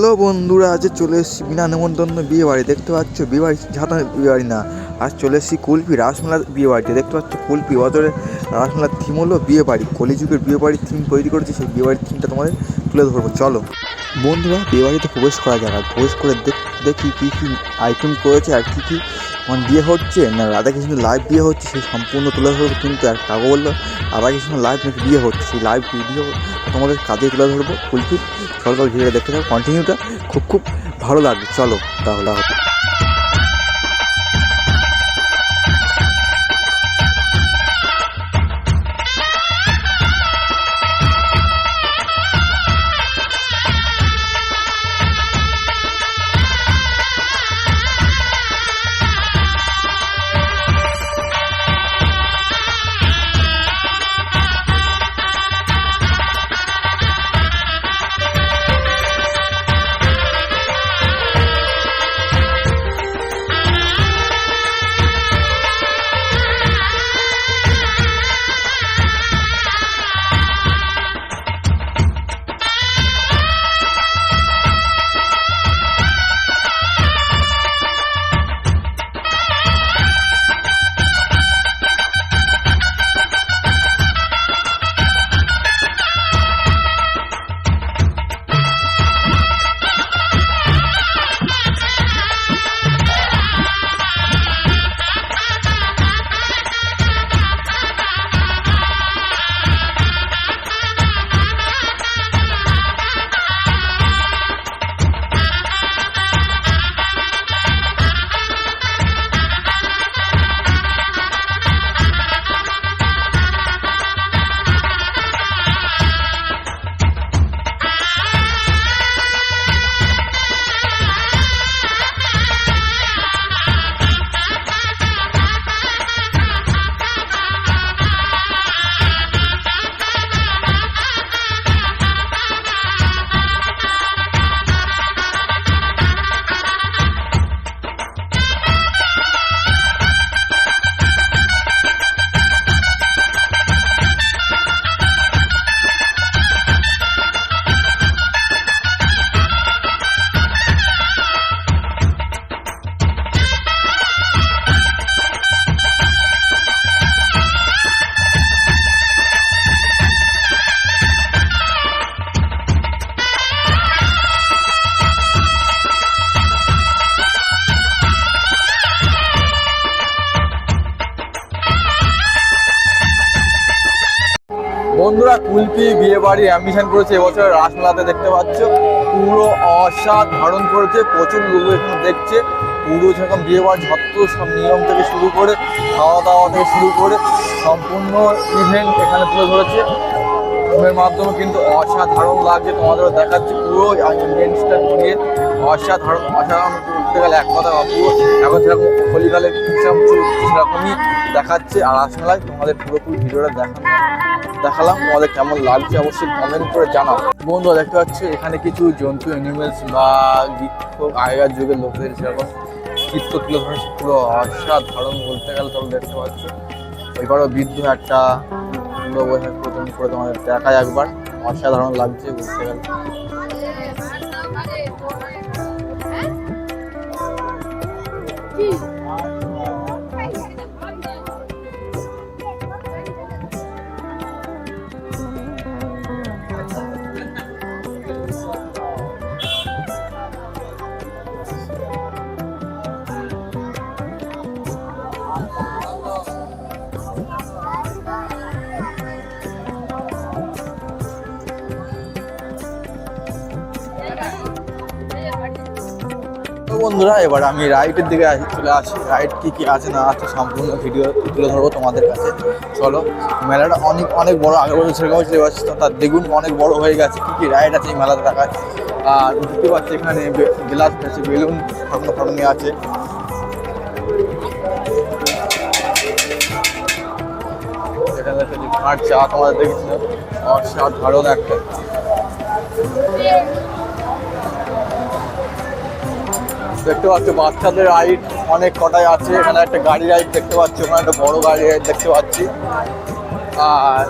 Hello বন্ধুরা, আজ চলে এসেছি বিনা নেমন্তন্ন বিয়ে বাড়ি। দেখতে পাচ্ছ, বিয়ে বাড়ি ঝাঁটা বিয়ে বাড়ি না। আজ চলে এসেছি কুলপি রাসমেলার বিয়ে বাড়িতে। দেখতে পাচ্ছ কুলপি বছরে রাসমেলার থিম হলো বিয়ে বাড়ি। কলিযুগের বিয়ে বাড়ির থিম তৈরি করেছে, সেই বিয়ে বাড়ির থিমটা তোমাদের তুলে ধরবো। চলো। বন্ধুরা, বিয়ে বাড়িতে প্রবেশ করা যায় আর প্রবেশ করে দেখ- কী কী আইটেম করেছে আর কী কী মানে বিয়ে হচ্ছে। না রাধাকৃষ্ণ লাইভ বিয়ে হচ্ছে সেই সম্পূর্ণ তুলে ধরবো। কিন্তু আর কাকু বলল, রাধাকৃষ্ণ লাইভ নাকি বিয়ে হচ্ছে? সেই লাইভ ভিডিও তোমাদের কাজে তুলে ধরবো কুলপি। চলো চলো, ভিডিওটা দেখতে থাকো। কন্টিনিউটা খুব খুব ভালো লাগবে। চলো, তাহলে বন্ধুরা কুলপি বিয়ে বাড়ি অ্যাম্বিশন করেছে, এবছর রাসমেলাতে দেখতে পাচ্ছ, পুরো অসাধারণ করেছে, প্রচুর লোক এখানে দেখছে। পুরো যেরকম বিয়ে বাড়ি যত সব নিয়ম থেকে শুরু করে খাওয়া দাওয়া থেকে শুরু করে, সম্পূর্ণ ইভেন্ট এখানে তুলে ধরেছে। এর মাধ্যমে কিন্তু অসাধারণ লাগছে, তোমাদেরও দেখাচ্ছে পুরো ইভেন্টসটা নিয়ে অসাধারণ অসাধারণ করতে গেলে এক কথা পুরো এখন সেরকম সেরকম সেরকমই দেখাচ্ছে আর রাসমেলায় তোমাদের পুরোপুরি ভিডিওটা দেখানো দেখালাম। তোমাদের কেমন লাগছে অবশ্যই কমেন্ট করে জানাও। বন্ধুরা, দেখতে পাচ্ছ, এখানে কিছু জন্তু অ্যানিমেলস বা বৃক্ষ, আগেকার যুগের লোকেদের সেরকম চিত্র তুলে ধরেছে, পুরো অসাধারণ বলতে গেলে তোমরা দেখতে পাচ্ছ। এবারও বৃদ্ধ একটা বৈশাখ প্রথম করে তোমাদের দেখায় একবার। অসাধারণ লাগছে বলতে গেলে। বন্ধুরা, এবার আমি রাইডের দিকে চলে আসি। রাইড কী কী আছে না আছে সম্পূর্ণ ভিডিও তুলে ধরবো তোমাদের কাছে। চলো, মেলাটা অনেক অনেক বড়, আগে বছর সেরকম তো। তার দ্বিগুণ অনেক বড় হয়ে গেছে। কী কী রাইড আছে এই মেলাতে দেখায় আর দেখতে পাচ্ছি এখানে গ্লাস আছে, বেলুন ফাটানো ফাটানো আছে। এখানে চা তোমাদের দেখেছিল অসাধারণ একটা। দেখতে পাচ্ছ, বাচ্চাদের রাইড অনেক কটাই আছে। এখানে একটা গাড়ি রাইড দেখতে পাচ্ছি, ওখানে একটা বড় গাড়ি রাইড দেখতে পাচ্ছি। আর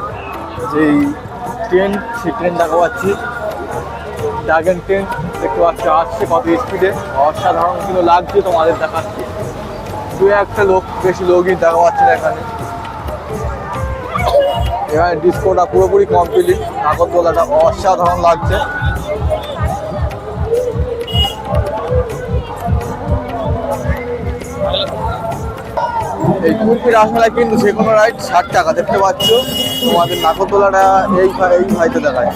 যেই ট্রেন সেই ট্রেন দেখা পাচ্ছি। ড্রাগন ট্রেন দেখতে পাচ্ছ, আসছে কত স্পিডে অসাধারণ কিন্তু লাগছে তোমাদের দেখাচ্ছি। দু একটা লোক, বেশি লোকই দেখা পাচ্ছে না এখানে। এখানে ডিস্কোটা পুরোপুরি কমপ্লিট নাগরদোলাটা অসাধারণ লাগছে। এই কুলপি রাসমেলায় কিন্তু যে কোনো রাইড ষাট টাকা, দেখতে পাচ্ছ? তোমাদের নাগরদোলাটা এই এই ভাইতে দেখায়।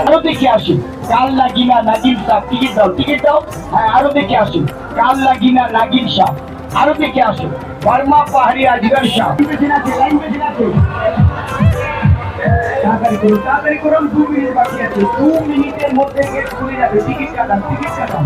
আরও দেখে আসুন কাল লাগিনা নাগিন সাপ টিকিট দাও টিকিট দাও। হ্যাঁ আরও দেখে আসুন কাল লাগিনা নাগিন সাপ আরও দেখে আসুন, বর্মা পাহাড়ি আজগার আছে তাড়াতাড়ি করুন তাড়াতাড়ি করুন, দু মিনিট বাকি আছে। দু মিনিটের মধ্যে গেট খুলে যাবে, টিকিট কাটান টিকিট কাটান।